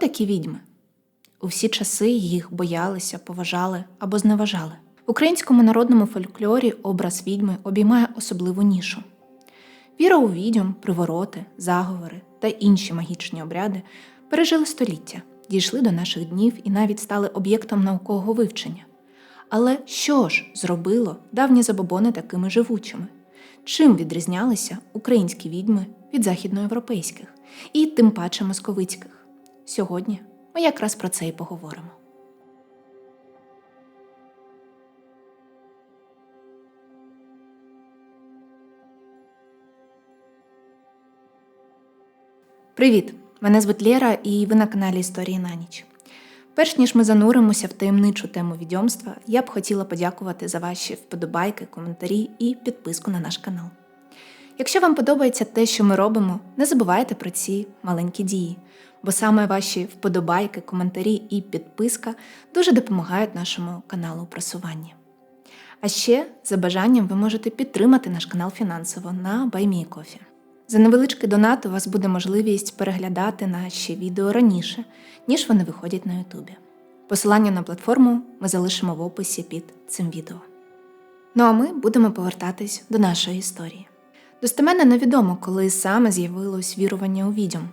такі відьми? У всі часи їх боялися, поважали або зневажали. В українському народному фольклорі образ відьми обіймає особливу нішу. Віра у відьом, привороти, заговори та інші магічні обряди пережили століття, дійшли до наших днів і навіть стали об'єктом наукового вивчення. Але що ж зробило давні забобони такими живучими? Чим відрізнялися українські відьми від західноєвропейських і тим паче московицьких? Сьогодні ми якраз про це і поговоримо. Привіт! Мене звуть Лєра, і ви на каналі Історії на ніч. Перш ніж ми зануримося в таємничу тему відьомства, я б хотіла подякувати за ваші вподобайки, коментарі і підписку на наш канал. Якщо вам подобається те, що ми робимо, не забувайте про ці маленькі дії, бо саме ваші вподобайки, коментарі і підписка дуже допомагають нашому каналу у просуванні. А ще, за бажанням, ви можете підтримати наш канал фінансово на BuyMeCoffee. За невеличкий донат у вас буде можливість переглядати наші відео раніше, ніж вони виходять на Ютубі. Посилання на платформу ми залишимо в описі під цим відео. Ну а ми будемо повертатись до нашої історії. Достеменно невідомо, коли саме з'явилось вірування у відьом.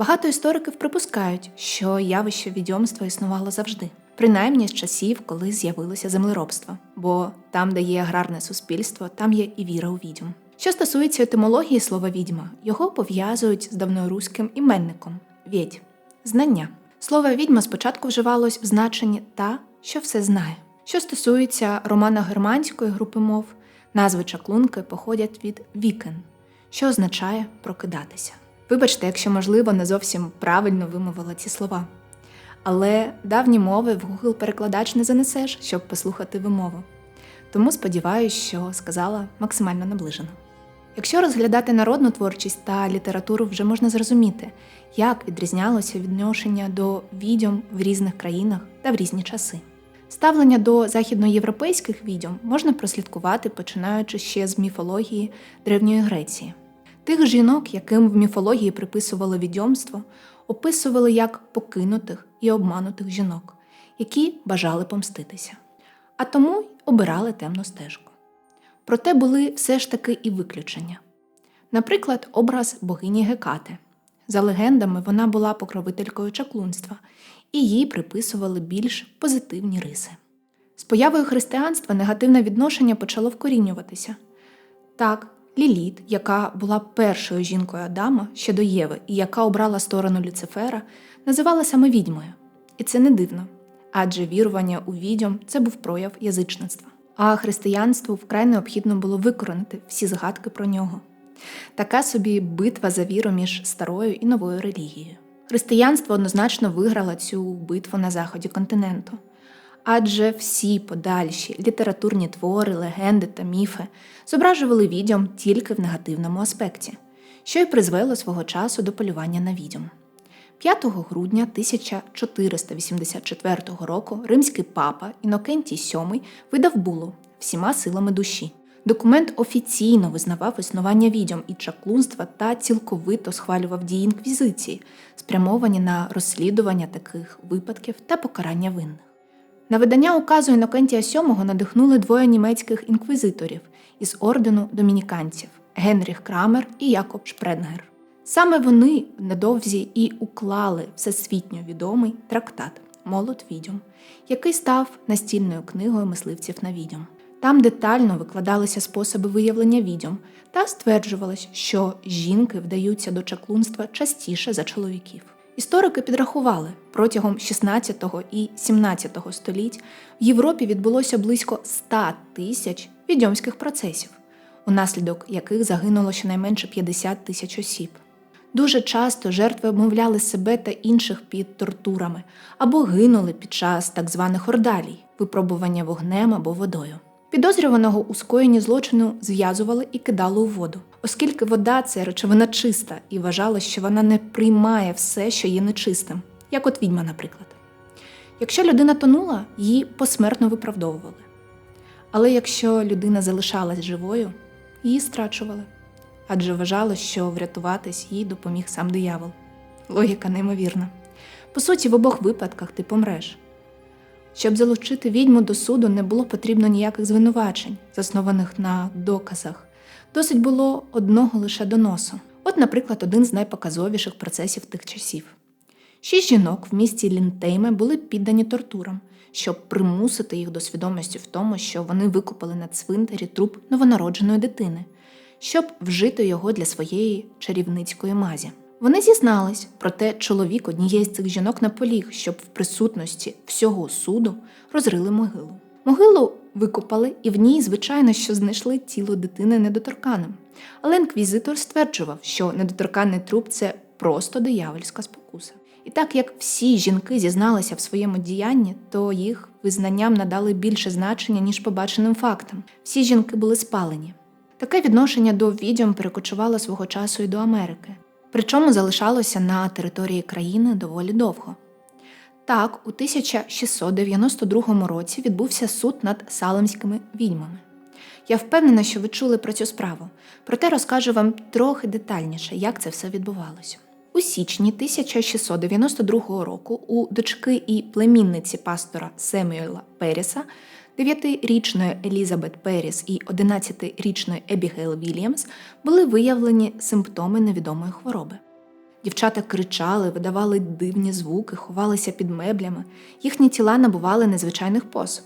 Багато істориків припускають, що явище відьомства існувало завжди, принаймні з часів, коли з'явилося землеробство, бо там, де є аграрне суспільство, там є і віра у відьом. Що стосується етимології слова відьма, його пов'язують з давноруським іменником відь знання. Слово відьма спочатку вживалось в значенні та, що все знає. Що стосується романо-германської групи мов, назви чаклунки походять від вікен, що означає прокидатися. Вибачте, якщо можливо, не зовсім правильно вимовила ці слова. Але давні мови в Google перекладач не занесеш, щоб послухати вимову. Тому сподіваюся, що сказала максимально наближено. Якщо розглядати народну творчість та літературу, вже можна зрозуміти, як відрізнялося відношення до відьом в різних країнах та в різні часи. Ставлення до західноєвропейських відьом можна прослідкувати, починаючи ще з міфології Древньої Греції. Тих жінок, яким в міфології приписували відьомство, описували як покинутих і обманутих жінок, які бажали помститися, а тому й обирали темну стежку. Проте були все ж таки і виключення. Наприклад, образ богині Гекати. За легендами, вона була покровителькою чаклунства, і їй приписували більш позитивні риси. З появою християнства негативне відношення почало вкорінюватися. Так, Ліліт, яка була першою жінкою Адама ще до Єви і яка обрала сторону Люцифера, називала саме відьмою. І це не дивно, адже вірування у відьом це був прояв язичництва а християнству вкрай необхідно було викоронити всі згадки про нього. Така собі битва за віру між старою і новою релігією. Християнство однозначно виграло цю битву на заході континенту, адже всі подальші літературні твори, легенди та міфи зображували відьом тільки в негативному аспекті, що й призвело свого часу до полювання на відьом. 5 грудня 1484 року римський папа Інокентій VII видав булу всіма силами душі. Документ офіційно визнавав існування відьом і чаклунства та цілковито схвалював дії інквізиції, спрямовані на розслідування таких випадків та покарання винних. На видання указу Інокентія VII надихнули двоє німецьких інквізиторів із ордену домініканців Генріх Крамер і Якоб Шпренгер. Саме вони недовзі і уклали всесвітньо відомий трактат Молот відьом, який став настільною книгою мисливців на відьом. Там детально викладалися способи виявлення відьом та стверджувалось, що жінки вдаються до чаклунства частіше за чоловіків. Історики підрахували, протягом 16 і 17 століть в Європі відбулося близько 100 тисяч відьомських процесів, унаслідок яких загинуло щонайменше 50 тисяч осіб. Дуже часто жертви обмовляли себе та інших під тортурами або гинули під час так званих ордалій, випробування вогнем або водою. Підозрюваного у скоєнні злочину зв'язували і кидали у воду, оскільки вода це речовина чиста і вважалось, що вона не приймає все, що є нечистим, як от відьма, наприклад. Якщо людина тонула, її посмертно виправдовували. Але якщо людина залишалась живою, її страчували адже вважало, що врятуватись їй допоміг сам диявол. Логіка неймовірна. По суті, в обох випадках ти помреш. Щоб залучити відьму до суду, не було потрібно ніяких звинувачень, заснованих на доказах. Досить було одного лише доносу. От, наприклад, один з найпоказовіших процесів тих часів. Шість жінок в місті Лінтейме були піддані тортурам, щоб примусити їх до свідомості в тому, що вони викопали на цвинтарі труп новонародженої дитини, щоб вжити його для своєї чарівницької мазі. Вони зізнались, проте чоловік однієї з цих жінок наполіг, щоб в присутності всього суду розрили могилу. Могилу викопали, і в ній, звичайно, що знайшли тіло дитини недоторканим. Але інквізитор стверджував, що недоторканий труп це просто диявольська спокуса. І так як всі жінки зізналися в своєму діянні, то їх визнанням надали більше значення, ніж побаченим фактам. Всі жінки були спалені. Таке відношення до відьом перекочувало свого часу і до Америки, причому залишалося на території країни доволі довго. Так, у 1692 році відбувся суд над салемськими відьмами. Я впевнена, що ви чули про цю справу, проте розкажу вам трохи детальніше, як це все відбувалося. У січні 1692 року у дочки і племінниці пастора Семюела Періса, 9-річної Елізабет Періс і 11-річної Ебігейл Вільямс були виявлені симптоми невідомої хвороби. Дівчата кричали, видавали дивні звуки, ховалися під меблями, їхні тіла набували незвичайних поз.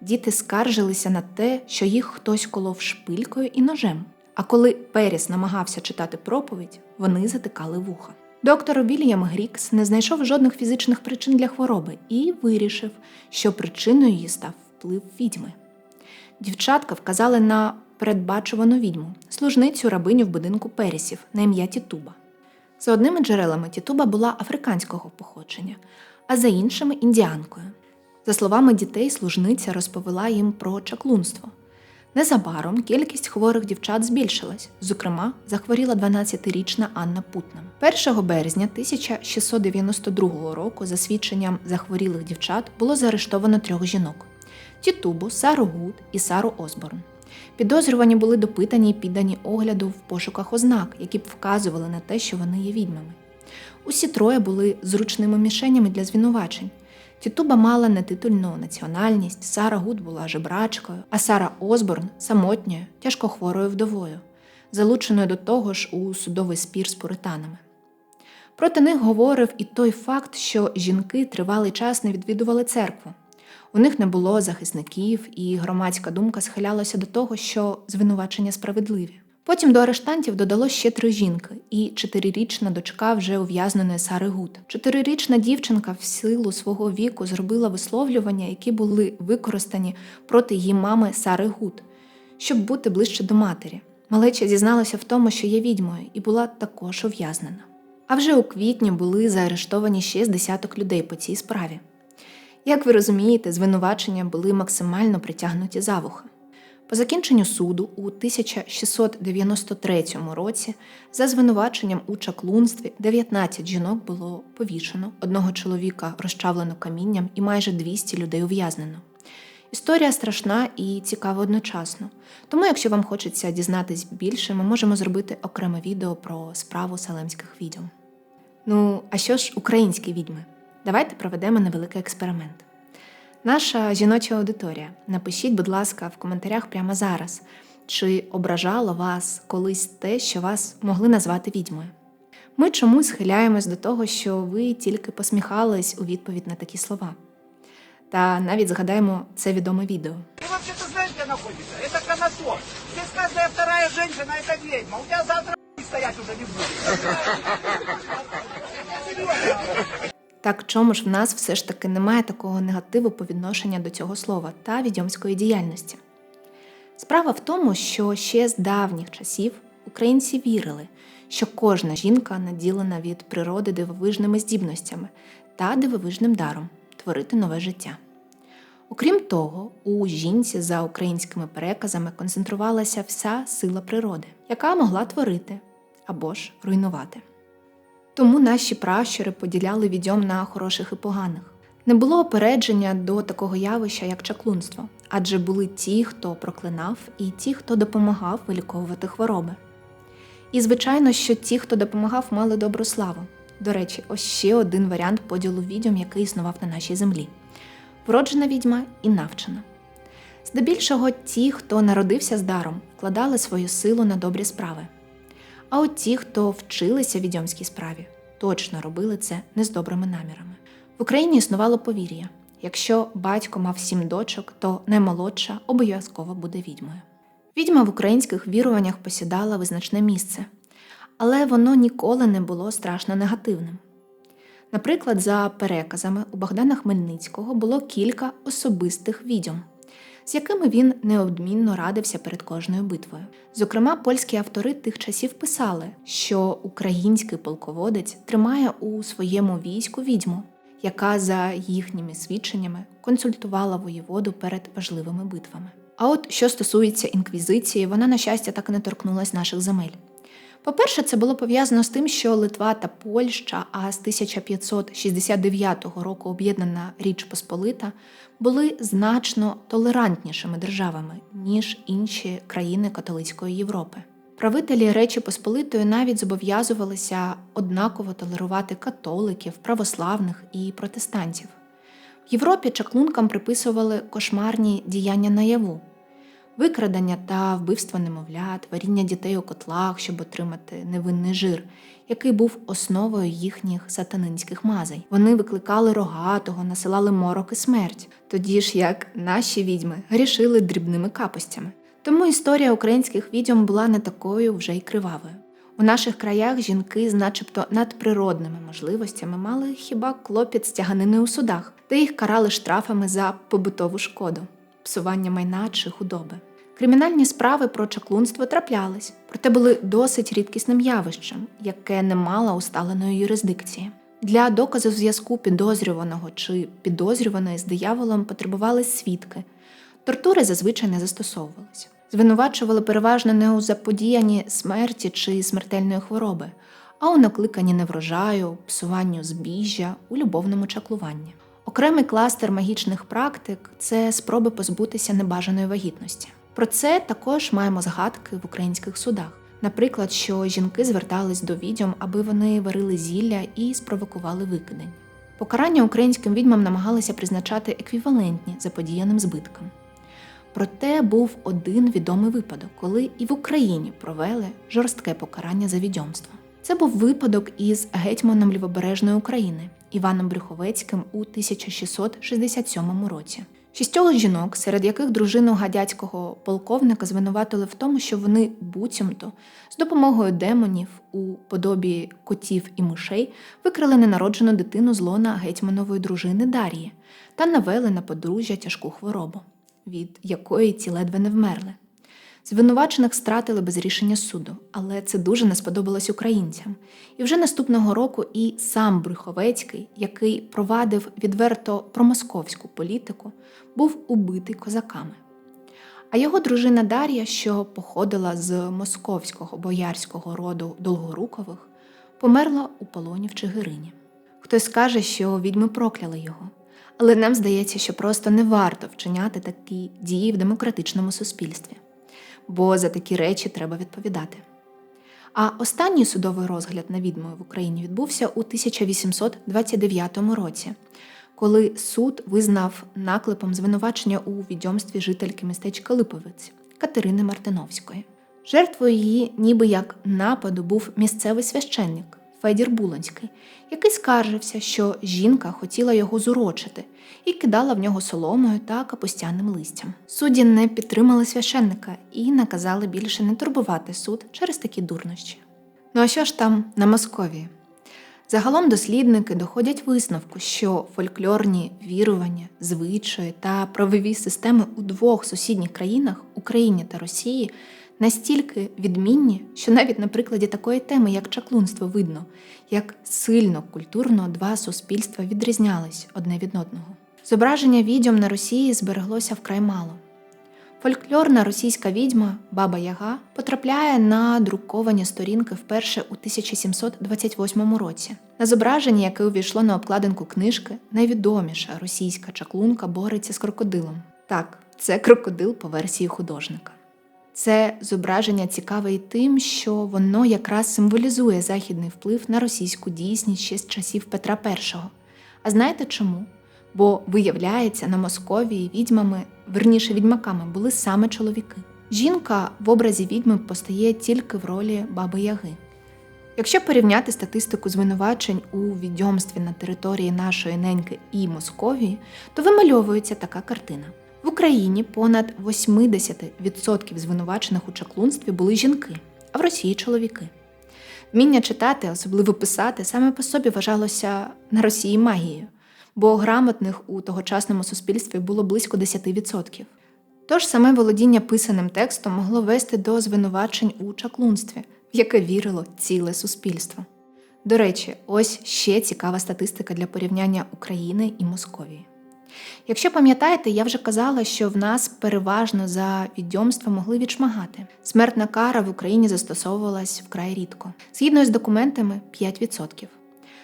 Діти скаржилися на те, що їх хтось колов шпилькою і ножем. А коли Періс намагався читати проповідь, вони затикали вуха. Доктор Вільям Грікс не знайшов жодних фізичних причин для хвороби і вирішив, що причиною її став вплив відьми. Дівчатка вказали на передбачувану відьму, служницю рабиню в будинку Перісів на ім'я Тітуба. За одними джерелами Тітуба була африканського походження, а за іншими індіанкою. За словами дітей, служниця розповіла їм про чаклунство. Незабаром кількість хворих дівчат збільшилась, зокрема, захворіла 12-річна Анна Путна. 1 березня 1692 року, за свідченням захворілих дівчат, було заарештовано трьох жінок: Тітубу, Сару Гуд і Сару Осборн. Підозрювані були допитані і піддані огляду в пошуках ознак, які б вказували на те, що вони є відьмами. Усі троє були зручними мішенями для звинувачень. Тітуба мала нетитульну національність, Сара Гуд була жебрачкою, а Сара Осборн самотньою, тяжкохворою вдовою, залученою до того ж у судовий спір з пуританами. Проти них говорив і той факт, що жінки тривалий час не відвідували церкву. У них не було захисників, і громадська думка схилялася до того, що звинувачення справедливі. Потім до арештантів додало ще три жінки, і чотирирічна дочка вже ув'язненої Сари Гуд. Чотирирічна дівчинка в силу свого віку зробила висловлювання, які були використані проти її мами Сари Гуд, щоб бути ближче до матері. Малеча зізналася в тому, що є відьмою, і була також ув'язнена. А вже у квітні були заарештовані ще з десяток людей по цій справі. Як ви розумієте, звинувачення були максимально притягнуті за вуха. По закінченню суду у 1693 році за звинуваченням у чаклунстві 19 жінок було повішено, одного чоловіка розчавлено камінням і майже 200 людей ув'язнено. Історія страшна і цікава одночасно. Тому, якщо вам хочеться дізнатись більше, ми можемо зробити окреме відео про справу салемських відьом. Ну, а що ж українські відьми? Давайте проведемо невеликий експеримент. Наша жіноча аудиторія. Напишіть, будь ласка, в коментарях прямо зараз, чи ображало вас колись те, що вас могли назвати відьмою. Ми чомусь схиляємось до того, що ви тільки посміхались у відповідь на такі слова. Та навіть згадаємо це відоме відео. Ты вообще-то знаешь, где находится? Это Конотоп. Здесь каждая вторая женщина это ведьма. У тебя завтра стоять уже не будет. Так чому ж в нас все ж таки немає такого негативу по відношенню до цього слова та відьомської діяльності? Справа в тому, що ще з давніх часів українці вірили, що кожна жінка наділена від природи дивовижними здібностями та дивовижним даром творити нове життя. Окрім того, у жінці за українськими переказами концентрувалася вся сила природи, яка могла творити або ж руйнувати. Тому наші пращури поділяли відьом на хороших і поганих. Не було опередження до такого явища, як чаклунство, адже були ті, хто проклинав, і ті, хто допомагав виліковувати хвороби. І, звичайно, що ті, хто допомагав, мали добру славу. До речі, ось ще один варіант поділу відьом, який існував на нашій землі: вроджена відьма і навчена. Здебільшого ті, хто народився з даром, вкладали свою силу на добрі справи. А от ті, хто вчилися відьомській справі, точно робили це не з добрими намірами. В Україні існувало повір'я: якщо батько мав сім дочок, то наймолодша обов'язково буде відьмою. Відьма в українських віруваннях посідала визначне місце, але воно ніколи не було страшно негативним. Наприклад, за переказами у Богдана Хмельницького було кілька особистих відьом, з якими він неодмінно радився перед кожною битвою. Зокрема, польські автори тих часів писали, що український полководець тримає у своєму війську відьму, яка за їхніми свідченнями консультувала воєводу перед важливими битвами. А от що стосується інквізиції, вона, на щастя, так і не торкнулась наших земель. По-перше, це було пов'язано з тим, що Литва та Польща, а з 1569 року об'єднана Річ Посполита, були значно толерантнішими державами, ніж інші країни католицької Європи. Правителі Речі Посполитої навіть зобов'язувалися однаково толерувати католиків, православних і протестантів. В Європі чаклункам приписували кошмарні діяння наяву, викрадення та вбивство немовлят, варіння дітей у котлах, щоб отримати невинний жир, який був основою їхніх сатанинських мазей. Вони викликали рогатого, насилали морок і смерть, тоді ж як наші відьми грішили дрібними капостями. Тому історія українських відьом була не такою вже й кривавою. У наших краях жінки з начебто надприродними можливостями мали хіба клопіт стяганини у судах, де їх карали штрафами за побутову шкоду, псування майна чи худоби. Кримінальні справи про чаклунство траплялись, проте були досить рідкісним явищем, яке не мало усталеної юрисдикції. Для доказу зв'язку підозрюваного чи підозрюваної з дияволом потребували свідки. Тортури зазвичай не застосовувались. Звинувачували переважно не у заподіянні смерті чи смертельної хвороби, а у накликанні неврожаю, псуванню збіжжя, у любовному чаклуванні. Окремий кластер магічних практик це спроби позбутися небажаної вагітності. Про це також маємо згадки в українських судах. Наприклад, що жінки звертались до відьом, аби вони варили зілля і спровокували викидень. Покарання українським відьмам намагалися призначати еквівалентні заподіяним збиткам. Проте був один відомий випадок, коли і в Україні провели жорстке покарання за відьомство. Це був випадок із гетьманом Лівобережної України Іваном Брюховецьким у 1667 році. Шістьох жінок, серед яких дружину гадяцького полковника звинуватили в тому, що вони буцімто з допомогою демонів у подобі котів і мишей викрали ненароджену дитину з лона гетьманової дружини Дар'ї та навели на подружжя тяжку хворобу, від якої ті ледве не вмерли. Звинувачених стратили без рішення суду, але це дуже не сподобалось українцям. І вже наступного року і сам Брюховецький, який провадив відверто промосковську політику, був убитий козаками. А його дружина Дар'я, що походила з московського боярського роду Долгорукових, померла у полоні в Чигирині. Хтось каже, що відьми прокляли його, але нам здається, що просто не варто вчиняти такі дії в демократичному суспільстві бо за такі речі треба відповідати. А останній судовий розгляд на відмою в Україні відбувся у 1829 році, коли суд визнав наклепом звинувачення у відьомстві жительки містечка Липовець Катерини Мартиновської. Жертвою її, ніби як нападу, був місцевий священник Федір Булонський, який скаржився, що жінка хотіла його зурочити і кидала в нього соломою та капустяним листям. Судді не підтримали священника і наказали більше не турбувати суд через такі дурнощі. Ну а що ж там на Московії? Загалом дослідники доходять висновку, що фольклорні вірування, звичаї та правові системи у двох сусідніх країнах Україні та Росії настільки відмінні, що навіть на прикладі такої теми, як чаклунство, видно, як сильно культурно два суспільства відрізнялись одне від одного. Зображення відьом на Росії збереглося вкрай мало. Фольклорна російська відьма Баба Яга потрапляє на друковані сторінки вперше у 1728 році. На зображенні, яке увійшло на обкладинку книжки, найвідоміша російська чаклунка бореться з крокодилом. Так, це крокодил по версії художника. Це зображення цікаве і тим, що воно якраз символізує західний вплив на російську дійсність ще з часів Петра І. А знаєте чому? Бо, виявляється, на Московії відьмами, верніше відьмаками, були саме чоловіки. Жінка в образі відьми постає тільки в ролі баби Яги. Якщо порівняти статистику звинувачень у відьомстві на території нашої неньки і Московії, то вимальовується така картина. В Україні понад 80% звинувачених у чаклунстві були жінки, а в Росії чоловіки. Вміння читати, особливо писати, саме по собі вважалося на Росії магією, бо грамотних у тогочасному суспільстві було близько 10%. Тож саме володіння писаним текстом могло вести до звинувачень у чаклунстві, в яке вірило ціле суспільство. До речі, ось ще цікава статистика для порівняння України і Московії. Якщо пам'ятаєте, я вже казала, що в нас переважно за відьомство могли відшмагати. Смертна кара в Україні застосовувалась вкрай рідко. Згідно з документами 5%.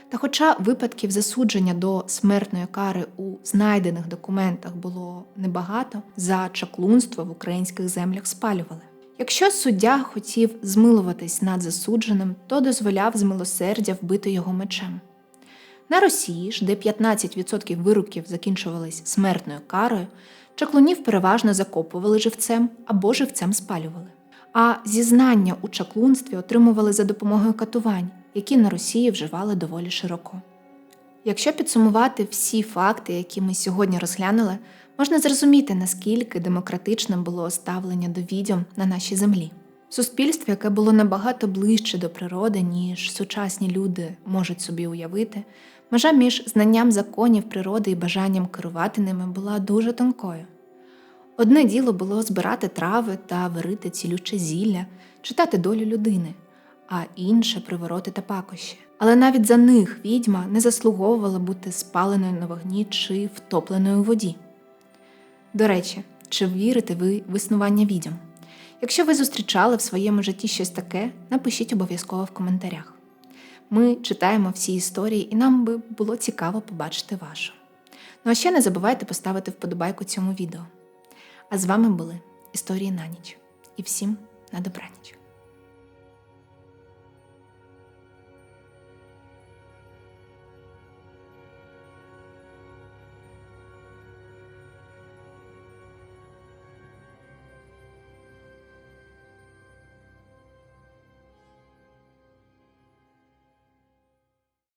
Та хоча випадків засудження до смертної кари у знайдених документах було небагато, за чаклунство в українських землях спалювали. Якщо суддя хотів змилуватись над засудженим, то дозволяв з милосердя вбити його мечем. На Росії ж, де 15% вироків закінчувались смертною карою, чаклунів переважно закопували живцем або живцем спалювали. А зізнання у чаклунстві отримували за допомогою катувань, які на Росії вживали доволі широко. Якщо підсумувати всі факти, які ми сьогодні розглянули, можна зрозуміти, наскільки демократичним було ставлення до відьом на нашій землі. Суспільство, яке було набагато ближче до природи, ніж сучасні люди можуть собі уявити, межа між знанням законів природи і бажанням керувати ними була дуже тонкою. Одне діло було збирати трави та варити цілюче зілля, читати долю людини, а інше привороти та пакощі. Але навіть за них відьма не заслуговувала бути спаленою на вогні чи втопленою у воді. До речі, чи вірите ви в існування відьом? Якщо ви зустрічали в своєму житті щось таке, напишіть обов'язково в коментарях. Ми читаємо всі історії, і нам би було цікаво побачити вашу. Ну а ще не забувайте поставити вподобайку цьому відео. А з вами були історії на ніч. І всім на добраніч.